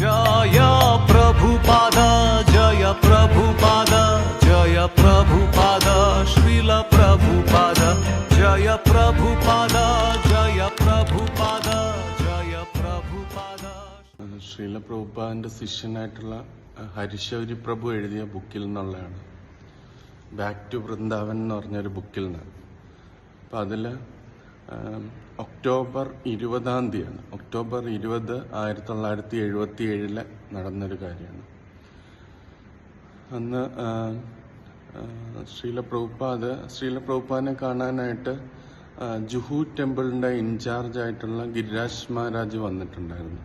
ജയ ജയ ജയ ശ്രീല ജയ ജയ ജയ പ്രഭുപാദന്റെ ശിഷ്യനായിട്ടുള്ള ഹരിശൗരി പ്രഭു എഴുതിയ ബുക്കിൽ നിന്നുള്ളതാണ്. ബാക്ക് ടു വൃന്ദാവൻ എന്ന് പറഞ്ഞൊരു ബുക്കിൽ നിന്ന്. അപ്പം അതിൽ ഒക്ടോബർ ഇരുപതാം തീയതിയാണ്. ഒക്ടോബർ ഇരുപത് ആയിരത്തി തൊള്ളായിരത്തി എഴുപത്തി ഏഴിൽ നടന്നൊരു കാര്യമാണ്. അന്ന് ശ്രീല പ്രഭുപാദ് ശ്രീല പ്രഭുപാദിനെ കാണാനായിട്ട് ജുഹു ടെമ്പിളിന്റെ ഇൻചാർജ് ആയിട്ടുള്ള ഗിരിരാജ് മഹാരാജ് വന്നിട്ടുണ്ടായിരുന്നു.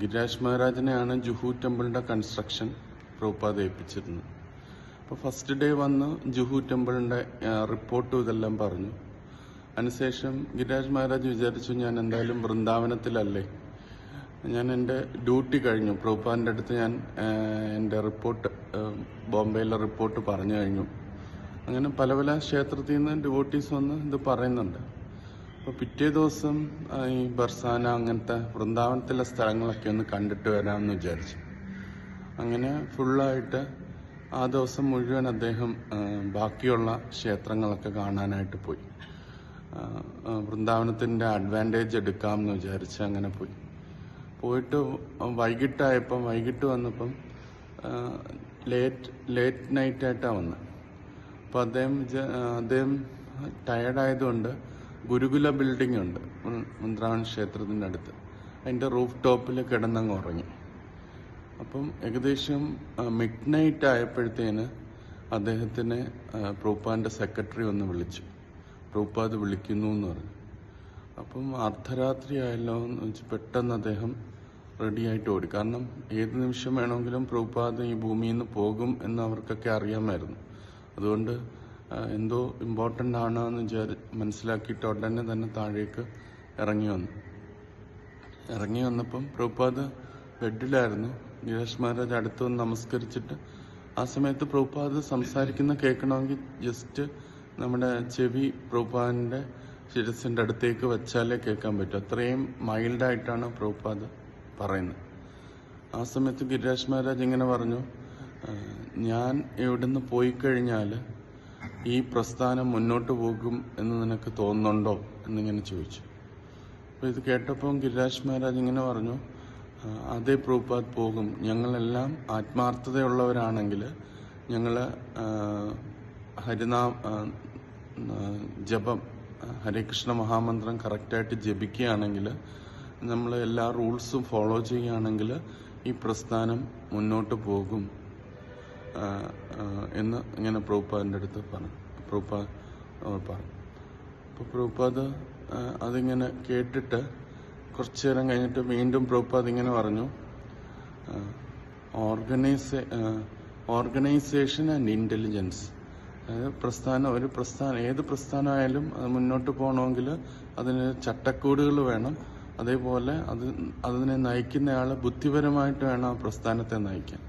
ഗിരിരാജ് മഹാരാജിനെയാണ് ജുഹു ടെമ്പിളിന്റെ കൺസ്ട്രക്ഷൻ പ്രഭുപാദ് ഏൽപ്പിച്ചിരുന്നത്. അപ്പോൾ ഫസ്റ്റ് ഡേ വന്ന് ജുഹു ടെമ്പിളിന്റെ റിപ്പോർട്ടും ഇതെല്ലാം പറഞ്ഞു. അതിനുശേഷം ഗിരിരാജ് മഹാരാജ് വിചാരിച്ചു ഞാൻ എന്തായാലും വൃന്ദാവനത്തിലല്ലേ. ഞാൻ എന്റെ ഡ്യൂട്ടി കഴിഞ്ഞു. പ്രഭുപാദിന്റെ അടുത്ത് ഞാൻ എന്റെ റിപ്പോർട്ട് ബോംബെയിലെ റിപ്പോർട്ട് പറഞ്ഞു കഴിഞ്ഞു. അങ്ങനെ പല പല ക്ഷേത്രത്തിൽ നിന്ന് ഡിവോട്ടീസ് വന്ന് ഇത് പറയുന്നുണ്ട്. അപ്പോൾ പിറ്റേ ദിവസം ഈ ബർസാന അങ്ങനത്തെ വൃന്ദാവനത്തിലെ സ്ഥലങ്ങളൊക്കെ ഒന്ന് കണ്ടിട്ട് വരാമെന്ന് വിചാരിച്ചു. അങ്ങനെ ഫുള്ളായിട്ട് ആ ദിവസം മുഴുവൻ അദ്ദേഹം ബാക്കിയുള്ള ക്ഷേത്രങ്ങളൊക്കെ കാണാനായിട്ട് പോയി. വൃന്ദാവനത്തിന്റെ അഡ്വാന്റേജ് എടുക്കാമെന്ന് വിചാരിച്ച് അങ്ങനെ പോയി. പോയിട്ട് വൈകിട്ടായപ്പം വൈകിട്ട് വന്നപ്പം ലേറ്റ് ലേറ്റ് നൈറ്റ് ആയിട്ടാണ് വന്നത് അപ്പോൾ അദ്ദേഹം അദ്ദേഹം ടയർഡായതുകൊണ്ട് ഗുരുകുല ബിൽഡിംഗ് ഉണ്ട് വൃന്ദാവൻ ക്ഷേത്രത്തിന്റെ അടുത്ത്. അതിന്റെ റൂഫ് ടോപ്പിൽ കിടന്നങ്ങ് ഉറങ്ങി. അപ്പം ഏകദേശം മിഡ് നൈറ്റ് ആയപ്പോഴത്തേന് അദ്ദേഹത്തിനെ പ്രൂപ്പാന്റെ സെക്രട്ടറി ഒന്ന് വിളിച്ചു. പ്രൂപ്പാത് വിളിക്കുന്നു എന്ന് പറഞ്ഞു. അപ്പം അർദ്ധരാത്രി ആയല്ലോ എന്ന് വെച്ച് പെട്ടെന്ന് അദ്ദേഹം റെഡിയായിട്ട് ഓടി. കാരണം ഏത് നിമിഷം വേണമെങ്കിലും പ്രഭുപാദ് ഈ ഭൂമിയിൽ നിന്ന് പോകും എന്ന് അവർക്കൊക്കെ അറിയാമായിരുന്നു. അതുകൊണ്ട് എന്തോ ഇമ്പോർട്ടന്റ് ആണ് എന്ന് വിചാരി മനസ്സിലാക്കിയിട്ട് ഉടനെ തന്നെ താഴേക്ക് ഇറങ്ങി വന്നു. ഇറങ്ങി വന്നപ്പം പ്രഭുപാദ് ബെഡിലായിരുന്നു. ഗിരീഷ് മഹാരാജ് അടുത്ത് വന്ന് നമസ്കരിച്ചിട്ട് ആ സമയത്ത് പ്രഭുപാദ് സംസാരിക്കുന്ന കേൾക്കണമെങ്കിൽ ജസ്റ്റ് നമ്മുടെ ചെവി പ്രഭുപാദിന്റെ ശിരസിന്റെ അടുത്തേക്ക് വെച്ചാലേ കേൾക്കാൻ പറ്റും. അത്രയും മൈൽഡായിട്ടാണ് പ്രഭുപാദ് പറയുന്നത്. ആ സമയത്ത് ഗിരിരാജ് മഹാരാജ് ഇങ്ങനെ പറഞ്ഞു ഞാൻ ഇവിടുന്ന് പോയി കഴിഞ്ഞാൽ ഈ പ്രസ്ഥാനം മുന്നോട്ട് പോകും എന്ന് നിനക്ക് തോന്നുന്നുണ്ടോ? എന്നിങ്ങനെ ചോദിച്ചു. അപ്പോൾ ഇത് കേട്ടപ്പോൾ ഗിരിരാജ് മഹാരാജ് ഇങ്ങനെ പറഞ്ഞു അതേ പ്രഭുപാദ് പോകും. ഞങ്ങളെല്ലാം ആത്മാർത്ഥതയുള്ളവരാണെങ്കിൽ ഞങ്ങൾ ഹരിനാം ജപം ഹരേകൃഷ്ണ മഹാമന്ത്രം കറക്റ്റായിട്ട് ജപിക്കുകയാണെങ്കിൽ നമ്മൾ എല്ലാ റൂൾസും ഫോളോ ചെയ്യുകയാണെങ്കിൽ ഈ പ്രസ്ഥാനം മുന്നോട്ട് പോകും. എന്ന് ഇങ്ങനെ പ്രൂപ്പാദിന്റെ അടുത്ത് പറഞ്ഞു പ്രഭുപാദ് ആ, പറഞ്ഞു അപ്പോൾ പ്രൂപ്പാദ് അതിങ്ങനെ കേട്ടിട്ട് കുറച്ചു നേരം കഴിഞ്ഞിട്ട് വീണ്ടും പ്രൂപ്പാദ് ഇങ്ങനെ പറഞ്ഞു. ഓർഗനൈസേ ഓർഗനൈസേഷൻ ആൻഡ് ഇന്റലിജൻസ് പ്രസ്ഥാനം ഒരു പ്രസ്ഥാനം ഏത് പ്രസ്ഥാനമായാലും അത് മുന്നോട്ട് പോകണമെങ്കിൽ അതിന് ചട്ടക്കൂടുകൾ വേണം. അതേപോലെ അത് അതിനെ നയിക്കുന്നയാൾ ബുദ്ധിപരമായിട്ട് വേണം ആ പ്രസ്ഥാനത്തെ നയിക്കാൻ.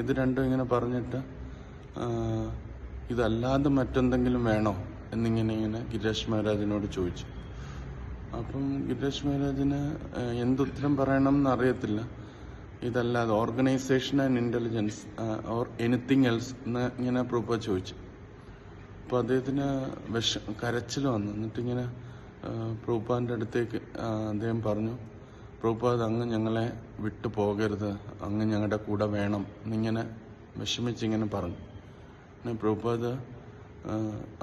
ഇത് രണ്ടും ഇങ്ങനെ പറഞ്ഞിട്ട് ഇതല്ലാതെ മറ്റെന്തെങ്കിലും വേണോ എന്നിങ്ങനെ ഇങ്ങനെ ഗിരീഷ് മഹാരാജിനോട് ചോദിച്ചു. അപ്പം ഗിരീഷ് മഹാരാജിന് എന്ത് എന്തുത്തരം പറയണം എന്നറിയത്തില്ല ഇതല്ലാതെ organisation and intelligence or anything else എന്ന് ഇങ്ങനെ പ്രൂപ്പ ചോദിച്ചു. അപ്പോൾ അദ്ദേഹത്തിന് വിഷ കരച്ചിൽ വന്നു. എന്നിട്ടിങ്ങനെ പ്രൂപ്പാന്റെ അടുത്തേക്ക് അദ്ദേഹം പറഞ്ഞു പ്രൂപ്പാദ് അങ്ങ് ഞങ്ങളെ വിട്ടു പോകരുത്. അങ്ങ് ഞങ്ങളുടെ കൂടെ വേണം. എന്നിങ്ങനെ വിഷമിച്ചിങ്ങനെ പറഞ്ഞു. പിന്നെ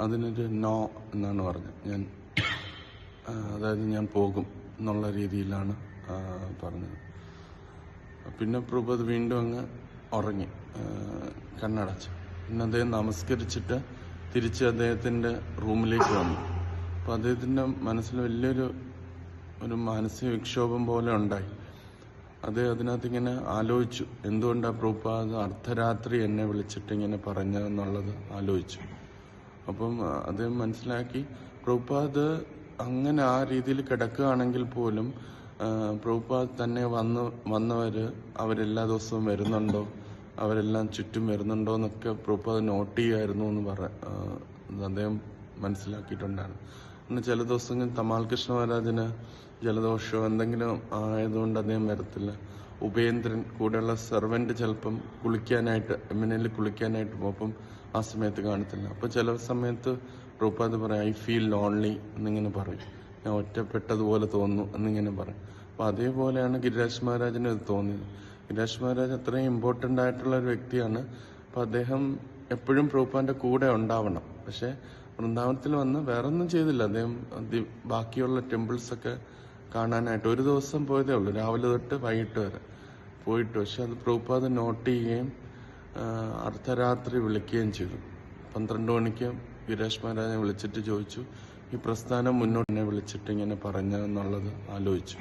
അതിനൊരു നോ എന്നാണ് പറഞ്ഞത്. ഞാൻ അതായത് ഞാൻ പോകും എന്നുള്ള രീതിയിലാണ് പറഞ്ഞത്. പിന്നെ പ്രഭുപത് വീണ്ടും അങ്ങ് ഉറങ്ങി കണ്ണടച്ചു. പിന്നെ അദ്ദേഹം നമസ്കരിച്ചിട്ട് തിരിച്ച് അദ്ദേഹത്തിന്റെ റൂമിലേക്ക് വന്നു. അപ്പോൾ അദ്ദേഹത്തിന്റെ മനസ്സിൽ വലിയൊരു ഒരു മാനസിക വിക്ഷോഭം പോലെ ഉണ്ടായി. അദ്ദേഹം അതിനകത്ത് ഇങ്ങനെ ആലോചിച്ചു. എന്തുകൊണ്ടാണ് പ്രൂപ്പാത് അർദ്ധരാത്രി എന്നെ വിളിച്ചിട്ട് ഇങ്ങനെ പറഞ്ഞതെന്നുള്ളത് ആലോചിച്ചു. അപ്പം അദ്ദേഹം മനസ്സിലാക്കി പ്രൂപ്പാത് അങ്ങനെ ആ രീതിയിൽ കിടക്കുകയാണെങ്കിൽ പോലും പ്രൂപ്പാത് തന്നെ വന്ന് വന്നവര് അവരെല്ലാ ദിവസവും വരുന്നുണ്ടോ? അവരെല്ലാം ചുറ്റും വരുന്നുണ്ടോ എന്നൊക്കെ അത് നോട്ട് ചെയ്യുമായിരുന്നു എന്ന് പറ അദ്ദേഹം മനസ്സിലാക്കിയിട്ടുണ്ടായിരുന്നു. പിന്നെ ചില ദിവസങ്ങളിൽ തമാൽ കൃഷ്ണ മഹാരാജിന് ജലദോഷമോ എന്തെങ്കിലും ആയതുകൊണ്ട് അദ്ദേഹം വരത്തില്ല. ഉപേന്ദ്രൻ കൂടെയുള്ള സെർവന്റ് ചിലപ്പം കുളിക്കാനായിട്ട് എമ്മിനയിൽ കുളിക്കാനായിട്ട് പോകും ആ സമയത്ത് കാണത്തില്ല. അപ്പോൾ ചില സമയത്ത് പ്രഭുപാദ് പറയും ഐ ഫീൽ ലോൺലി എന്നിങ്ങനെ പറയും. ഞാൻ ഒറ്റപ്പെട്ടതുപോലെ തോന്നുന്നു എന്നിങ്ങനെ പറയും. അപ്പോൾ അതേപോലെയാണ് ഗിരിരാജ് മഹാരാജിന് ഇത് തോന്നിയത്. ഗിരിരാജ് മഹാരാജ് അത്രയും ഇമ്പോർട്ടന്റ് ആയിട്ടുള്ള ഒരു വ്യക്തിയാണ്. അപ്പോൾ അദ്ദേഹം എപ്പോഴും പ്രഭുപാന്റെ കൂടെ ഉണ്ടാവണം. പക്ഷേ വൃന്ദാവനത്തിൽ വന്ന് വേറൊന്നും ചെയ്തില്ല. അദ്ദേഹം ബാക്കിയുള്ള ടെമ്പിൾസ് ഒക്കെ കാണാനായിട്ട് ഒരു ദിവസം പോയതേ ഉള്ളൂ. രാവിലെ തൊട്ട് വൈകിട്ട് വരെ പോയിട്ട്. പക്ഷെ അത് പ്രഭുപാദ് നോട്ട് ചെയ്യുകയും അർദ്ധരാത്രി വിളിക്കുകയും ചെയ്തു. പന്ത്രണ്ട് മണിക്ക് ഗിരീഷ് മഹാരാജനെ വിളിച്ചിട്ട് ചോദിച്ചു. ഈ പ്രസ്ഥാനം മുന്നോട്ട് തന്നെ വിളിച്ചിട്ട് ഇങ്ങനെ പറഞ്ഞെന്നുള്ളത് ആലോചിച്ചു.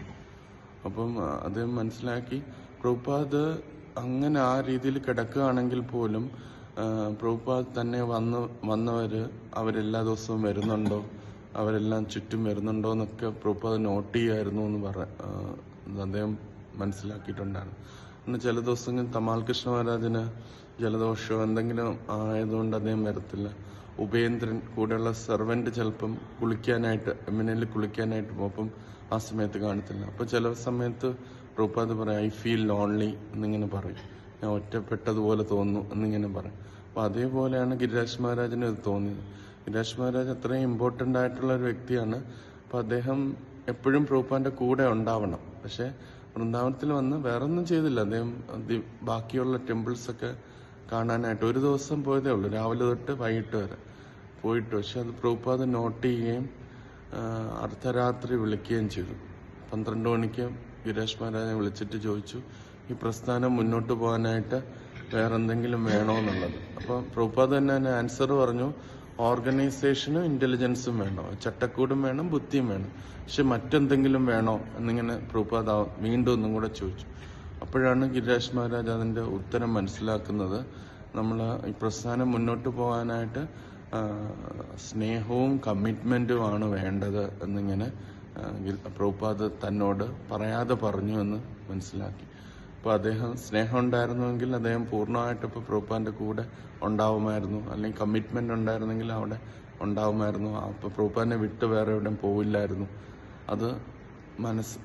അപ്പം അദ്ദേഹം മനസ്സിലാക്കി. പ്രഭുപാദ് അങ്ങനെ ആ രീതിയിൽ കിടക്കുകയാണെങ്കിൽ പോലും പ്രഭുപാദ് തന്നെ വന്ന് വന്നവര് അവരെല്ലാ ദിവസവും വരുന്നുണ്ടോ? അവരെല്ലാം ചുറ്റും വരുന്നുണ്ടോ എന്നൊക്കെ പ്രഭുപാദ് നോട്ട് ചെയ്യായിരുന്നു എന്ന് പറ അദ്ദേഹം മനസ്സിലാക്കിയിട്ടുണ്ടായിരുന്നു പിന്നെ ചില ദിവസങ്ങളിൽ തമാൽ കൃഷ്ണ മഹാരാജിന് ജലദോഷമോ എന്തെങ്കിലും ആയതുകൊണ്ട് അദ്ദേഹം വരത്തില്ല. ഉപേന്ദ്രൻ കൂടെയുള്ള സെർവന്റ് ചിലപ്പം കുളിക്കാനായിട്ട് എമ്മിനയിൽ കുളിക്കാനായിട്ട് പോകും ആ സമയത്ത് കാണത്തില്ല. അപ്പോൾ ചില സമയത്ത് പ്രഭുപാദ് പറയും ഐ ഫീൽ ലോൺലി എന്നിങ്ങനെ പറയും. ഞാൻ ഒറ്റപ്പെട്ടതുപോലെ തോന്നുന്നു എന്നിങ്ങനെ പറയും. അപ്പോൾ അതേപോലെയാണ് ഗിരിരാജ് മഹാരാജിന് ഇത് തോന്നിയത്. ഗിരിരാജ് മഹാരാജ് അത്രയും ഇമ്പോർട്ടന്റ് ആയിട്ടുള്ള ഒരു വ്യക്തിയാണ്. അപ്പോൾ അദ്ദേഹം എപ്പോഴും പ്രഭുപാന്റെ കൂടെ ഉണ്ടാവണം. പക്ഷേ വൃന്ദാവനത്തിൽ വന്ന് വേറെ ഒന്നും ചെയ്തില്ല. അദ്ദേഹം ബാക്കിയുള്ള ടെമ്പിൾസ് ഒക്കെ കാണാനായിട്ട് ഒരു ദിവസം പോയതേ ഉള്ളൂ. രാവിലെ തൊട്ട് വൈകിട്ട് വരെ പോയിട്ട്. പക്ഷെ അത് പ്രഭുപാദ് നോട്ട് ചെയ്യുകയും അർദ്ധരാത്രി വിളിക്കുകയും ചെയ്തു. പന്ത്രണ്ട് മണിക്ക് ഗിരീഷ് മഹാരാജനെ വിളിച്ചിട്ട് ചോദിച്ചു ഈ പ്രസ്ഥാനം മുന്നോട്ട് പോകാനായിട്ട് വേറെ എന്തെങ്കിലും വേണോ എന്നുള്ളത്? അപ്പോൾ പ്രഭുപാദ് തന്നെ ആൻസർ പറഞ്ഞു ഓർഗനൈസേഷനും ഇന്റലിജൻസും വേണം. ചട്ടക്കൂടും വേണം ബുദ്ധിയും വേണം. പക്ഷെ മറ്റെന്തെങ്കിലും വേണോ? എന്നിങ്ങനെ പ്രഭുപാദ് വീണ്ടും ഒന്നും കൂടെ ചോദിച്ചു. അപ്പോഴാണ് ഗിരിരാജ് മഹാരാജ് അതിന്റെ ഉത്തരം മനസ്സിലാക്കുന്നത്. നമ്മൾ ഈ പ്രസ്ഥാനം മുന്നോട്ട് പോകാനായിട്ട് സ്നേഹവും കമ്മിറ്റ്മെന്റുമാണ് വേണ്ടത് എന്നിങ്ങനെ പ്രഭുപാദ് തന്നോട് പറയാതെ പറഞ്ഞു എന്ന് മനസ്സിലാക്കി. അപ്പോൾ അദ്ദേഹം സ്നേഹം ഉണ്ടായിരുന്നുവെങ്കിൽ അദ്ദേഹം പൂർണമായിട്ട് ഇപ്പോൾ പ്രഭുപാന്റെ കൂടെ ഉണ്ടാവുമായിരുന്നു. അല്ലെങ്കിൽ കമ്മിറ്റ്മെന്റ് ഉണ്ടായിരുന്നെങ്കിൽ അവിടെ ഉണ്ടാവുമായിരുന്നു. അപ്പോൾ പ്രഭുപാദിനെ വിട്ട് വേറെ എവിടെയും പോവില്ലായിരുന്നു. അത് മനസ്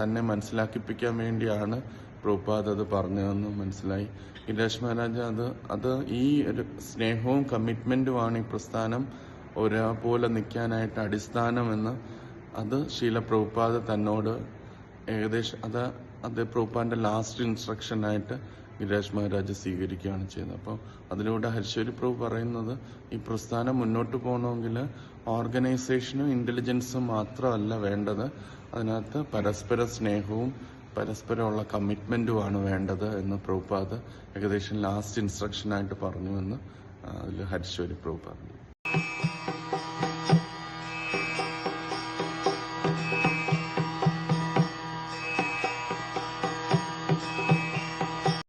തന്നെ മനസ്സിലാക്കിപ്പിക്കാൻ വേണ്ടിയാണ് പ്രഭുപാദ് അത് പറഞ്ഞതെന്ന് മനസ്സിലായി. ഗിരീഷ് മഹാരാജ അത് അത് ഈ ഒരു സ്നേഹവും കമ്മിറ്റ്മെന്റുമാണ് ഈ പ്രസ്ഥാനം ഒരേപോലെ നിൽക്കാനായിട്ട് അടിസ്ഥാനമെന്ന് അത് ശീല പ്രഭുപാദ് തന്നോട് ഏകദേശം അത് അത് പ്രഭുപാന്റെ ലാസ്റ്റ് ഇൻസ്ട്രക്ഷനായിട്ട് ഗിരീഷ് മഹാരാജ് സ്വീകരിക്കുകയാണ് ചെയ്യുന്നത്. അപ്പോൾ അതിലൂടെ ഹരിശ്വരി പ്രഭു പറയുന്നത് ഈ പ്രസ്ഥാനം മുന്നോട്ട് പോകണമെങ്കിൽ ഓർഗനൈസേഷനും ഇന്റലിജൻസും മാത്രമല്ല വേണ്ടത്. അതിനകത്ത് പരസ്പര സ്നേഹവും പരസ്പരമുള്ള കമ്മിറ്റ്മെന്റുമാണ് വേണ്ടത് എന്ന് പ്രഭുപാദ് ഏകദേശം ലാസ്റ്റ് ഇൻസ്ട്രക്ഷനായിട്ട് പറഞ്ഞു എന്ന് അതിൽ ഹരിശ്വരി പ്രഭു പറഞ്ഞു.